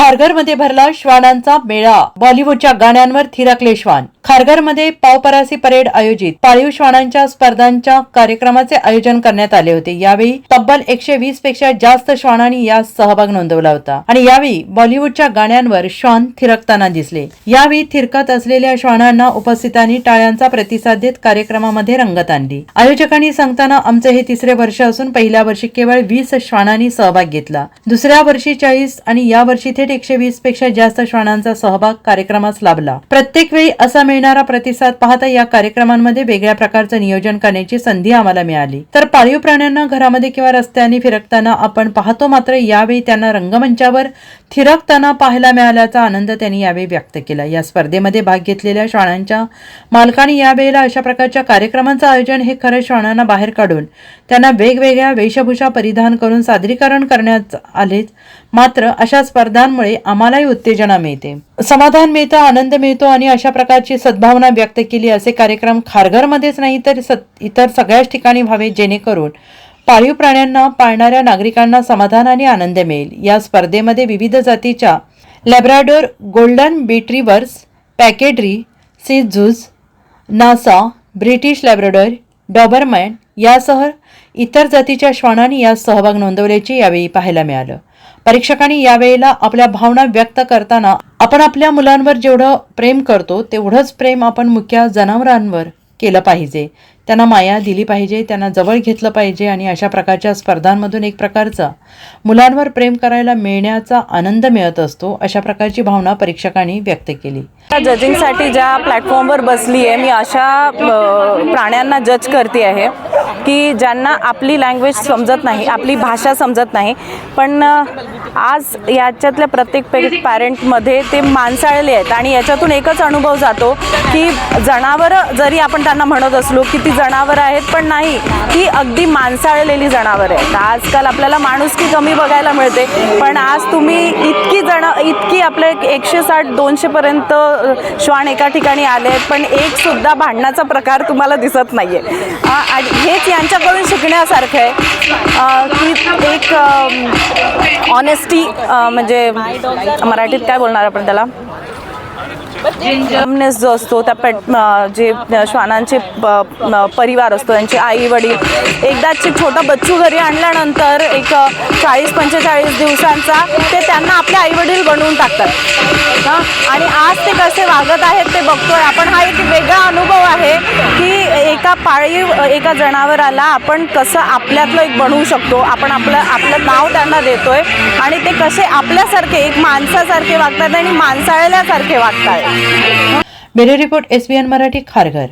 खारघरमध्ये भरला श्वानांचा मेळा. बॉलिवूडच्या गाण्यांवर थिरकले श्वान. खारघरमध्ये पावपरासी परेड आयोजित. पाळीव श्वानांच्या स्पर्धांच्या कार्यक्रमाचे आयोजन करण्यात आले होते. यावेळी तब्बल एकशे वीसपेक्षा जास्त श्वानांनी यात सहभाग नोंदवला होता. आणि यावेळी बॉलिवूडच्या गाण्यांवर श्वान थिरकताना दिसले. यावेळी थिरकत असलेल्या श्वानांना उपस्थितांनी टाळ्यांचा प्रतिसाद देत कार्यक्रमामध्ये रंगत आणली. आयोजकांनी सांगताना आमचे हे तिसरे वर्ष असून पहिल्या वर्षी केवळ वीस श्वानांनी सहभाग घेतला. दुसऱ्या वर्षी चाळीस आणि या वर्षी थेट एकशे वीसपेक्षा जास्त श्वानांचा सहभाग कार्यक्रमास लाभला. प्रत्येक वेळी असा मिळणारा प्रतिसाद पाहता या कार्यक्रमांमध्ये वेगळ्या प्रकारचं नियोजन करण्याची संधी आम्हाला मिळाली. तर पाळीव प्राण्यांना घरामध्ये किंवा रस्त्याने फिरकताना आपण पाहतो मात्र यावेळी त्यांना रंगमंचावर थिरकताना पाहायला मिळाल्याचा आनंद त्यांनी यावेळी व्यक्त केला. या स्पर्धेमध्ये भाग घेतलेल्या श्वानांच्या मालकांनी यावेळेला अशा प्रकारच्या कार्यक्रमांचं आयोजन हे खरं श्वानांना बाहेर काढून त्यांना वेगवेगळ्या वेशभूषा परिधान करून सादरीकरण करण्यात आले मात्र अशा स्पर्धांमुळे आम्हालाही उत्तेजना मिळते. समाधान मिळतं आनंद मिळतो आणि अशा प्रकारची सद्भावना व्यक्त केली असे कार्यक्रम खारघरमध्येच नाही तर सत- इतर सगळ्याच ठिकाणी व्हावे जेणेकरून पाळीव प्राण्यांना पाळणाऱ्या नागरिकांना समाधान आणि आनंद मिळेल. या स्पर्धेमध्ये विविध जातीच्या लॅब्राडोर गोल्डन बिट्रीवर्स पॅकेड्री सिझूज नासा ब्रिटिश लॅब्राडोर डॉबरमॅन यासह इतर जातीच्या श्वानांनी यात सहभाग नोंदवल्याचे यावेळी पाहायला मिळालं. परीक्षकांनी यावेळेला आपल्या भावना व्यक्त करताना आपण आपल्या मुलांवर जेवढं प्रेम करतो तेवढंच प्रेम आपण मुख्य जनावरांवर केलं पाहिजे. त्यांना माया दिली पाहिजे त्यांना जवळ घेतलं पाहिजे आणि अशा प्रकारच्या स्पर्धांमधून एक प्रकारचा मुलांवर प्रेम करायला मिळण्याचा आनंद मिळत असतो अशा प्रकारची भावना परीक्षकांनी व्यक्त केली. जजिंगसाठी ज्या प्लॅटफॉर्मवर बसली आहे मी अशा प्राण्यांना जज करते आहे की ज्यांना आपली लँग्वेज समजत नाही आपली भाषा समजत नाही. पण आज याच्यातल्या प्रत्येक पे पॅरेंटमध्ये ते माणसाळले आहेत आणि याच्यातून एकच अनुभव जातो की जनावरं जरी आपण त्यांना म्हणत असलो की ती जनावरं आहेत पण नाही ती अगदी माणसाळलेली जनावरं आहेत. आजकाल आपल्याला माणुसकी कमी बघायला मिळते पण आज तुम्ही इतकी जण इतकी आपले एकशे साठ दोनशेपर्यंत श्वान एका ठिकाणी आले आहेत पण एकसुद्धा भांडणाचा प्रकार तुम्हाला दिसत नाही आहे आणि हेच यांच्याकडून शिकण्यासारखं आहे. की एक ऑनेस्टी म्हणजे मराठीत काय बोलणार आपण त्याला? जमनेस जो असतो त्या पेट जे श्वानांचे परिवार असतो त्यांचे आई वडील एकदाच छोटा बच्चू घरी आणल्यानंतर एक चाळीस पंचेचाळीस दिवसांचा ते त्यांना आपले आई वडील बनवून टाकतात. हां? आणि आज ते कसे वागत आहेत ते बघतोय. आपण हा एक वेगळा अनुभव आहे की एका पाळीव एका जनावराला आपण कसं आपल्यातलं एक बनवू शकतो आपण आपलं आपलं नाव त्यांना देतोय आणि ते कसे आपल्यासारखे एक माणसासारखे वागतात आणि माणसाळल्यासारखे वागतात bureau report SBN Marathi Kharghar.